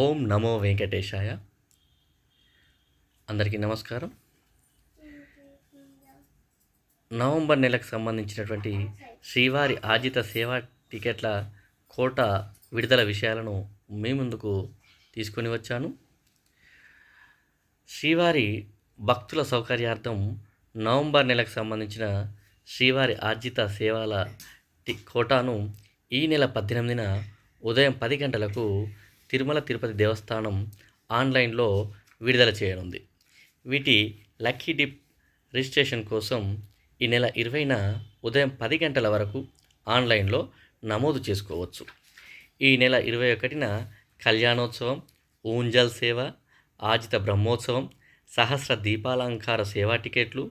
ఓం నమో వెంకటేశాయ. అందరికీ నమస్కారం. నవంబర్ నెలకు సంబంధించినటువంటి శ్రీవారి ఆర్జిత సేవా టికెట్ల కోట విడుదల విషయాలను మీ ముందుకు తీసుకొని వచ్చాను. శ్రీవారి భక్తుల సౌకర్యార్థం నవంబర్ నెలకు సంబంధించిన శ్రీవారి ఆర్జిత సేవల కోటాను ఈ నెల పద్దెనిమిదిన ఉదయం పది గంటలకు తిరుమల తిరుపతి దేవస్థానం ఆన్లైన్లో విడుదల చేయనుంది. వీటి లక్కీ డిప్ రిజిస్ట్రేషన్ కోసం ఈ నెల ఇరవైన ఉదయం పది గంటల వరకు ఆన్లైన్లో నమోదు చేసుకోవచ్చు. ఈ నెల ఇరవై ఒకటిన కళ్యాణోత్సవం ఊంజల్ సేవ ఆజిత బ్రహ్మోత్సవం సహస్ర దీపాలంకార సేవా టికెట్లు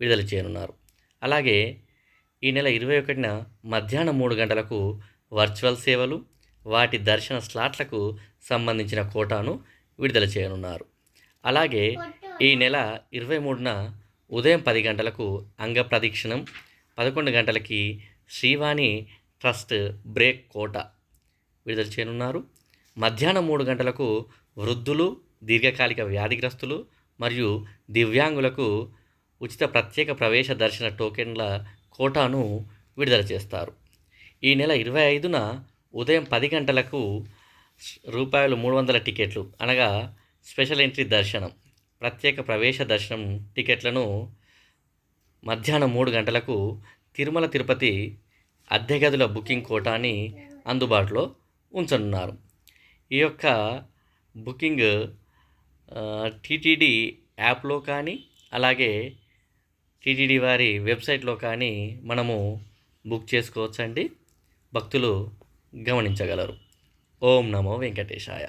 విడుదల చేయనున్నారు. అలాగే ఈ నెల ఇరవై ఒకటిన మధ్యాహ్నం మూడు గంటలకు వర్చువల్ సేవలు వాటి దర్శన స్లాట్లకు సంబంధించిన కోటాను విడుదల చేయనున్నారు. అలాగే ఈ నెల ఇరవై మూడున ఉదయం పది గంటలకు అంగ ప్రదక్షిణం పదకొండు గంటలకి శ్రీవాణి ట్రస్ట్ బ్రేక్ కోట విడుదల చేయనున్నారు. మధ్యాహ్నం మూడు గంటలకు వృద్ధులు దీర్ఘకాలిక వ్యాధిగ్రస్తులు మరియు దివ్యాంగులకు ఉచిత ప్రత్యేక ప్రవేశ దర్శన టోకెన్ల కోటాను విడుదల చేస్తారు. ఈ నెల ఇరవై ఐదున ఉదయం పది గంటలకు రూపాయలు మూడు వందల టికెట్లు అనగా స్పెషల్ ఎంట్రీ దర్శనం. ప్రత్యేక ప్రవేశ దర్శనం టికెట్లను మధ్యాహ్నం మూడు గంటలకు తిరుమల తిరుపతి అద్దె గదుల బుకింగ్ కోటాని అందుబాటులో ఉంచనున్నారు. ఈ యొక్క బుకింగ్ టీటీడీ యాప్లో కానీ అలాగే టీటీడీ వారి వెబ్సైట్లో కానీ మనము బుక్ చేసుకోవచ్చండి. భక్తులు గమనించగలరు. ఓం నమో వెంకటేశాయ.